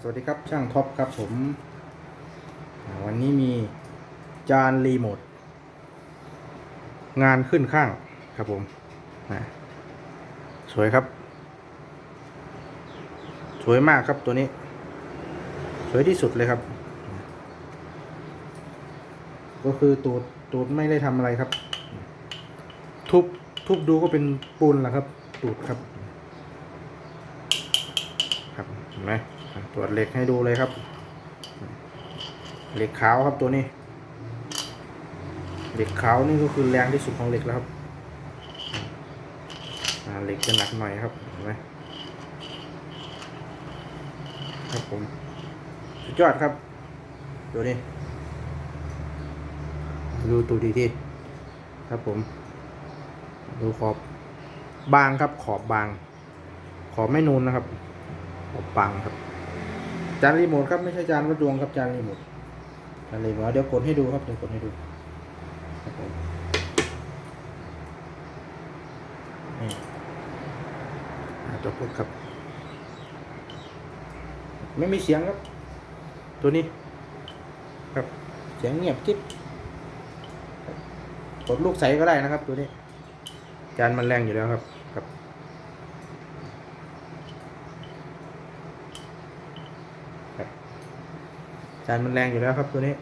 สวัสดีครับช่างท็อปครับผมวันนี้มีจานรีโมทงานขึ้นข้างครับผมสวยครับ สวยมากครับตัวนี้ สวยที่สุดเลยครับ ก็คือตูดตูดไม่ได้ทำอะไรครับ ทุบทุบดูก็เป็นปูนแหละครับ ตูดครับครับเห็นไหม ตรวจเหล็กให้ดูเลยครับ เหล็กขาวครับตัวนี้ เหล็กขาวนี่ก็คือแรงที่สุดของเหล็กแล้วครับเหล็กจะหนักหน่อยครับเห็นไหมครับผมสุดยอดครับตัวนี้ดูตัวดีที่ครับผม ดูขอบบางครับขอบบาง ขอบไม่นูนนะครับขอบปังครับ จานรีโมทครับไม่ใช่จานวัดดวงครับจานรีโมทจานรีโมทเดี๋ยวกดให้ดูครับเดี๋ยวกดให้ดูนี่ตัวกดครับ ไม่มีเสียงครับ ตัวนี้ ครับเสียงเงียบกิ๊บกดลูกใสก็ได้นะครับ ตัวนี้ จานมันแรงอยู่แล้วครับครับ จานมันแรงอยู่แล้วครับตัวนี้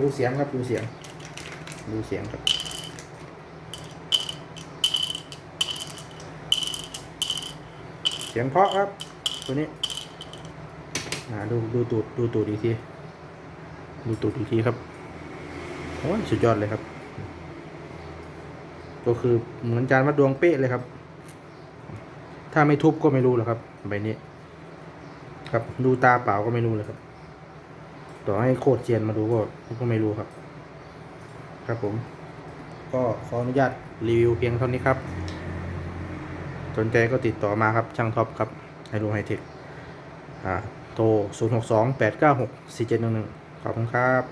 ดูเสียงครับดูเสียง ดูเสียงครับเสียงเพาะครับ ตัวนี้ดูดูตูดดูตูดอีกทีดูตูดอีกทีครับโอ้ยสุดยอดเลยครับ ก็คือเหมือนจานวัดดวงเป๊ะเลยครับ ถ้าไม่ทุบก็ไม่รู้หรอกครับ ใบนี้ ครับ ดูตาเปล่าก็ไม่รู้เลยครับ ต่อให้โคตรเจียนมาดูก็ก็ไม่รู้ครับ ครับผม ก็ขออนุญาตรีวิวเพียงเท่านี้ครับ สนใจก็ติดต่อมาครับช่างท็อปครับไฮโลไฮเทคอ่าโทร 0 6 2 8 9 6 4 7 1 1 ขอบคุณครับ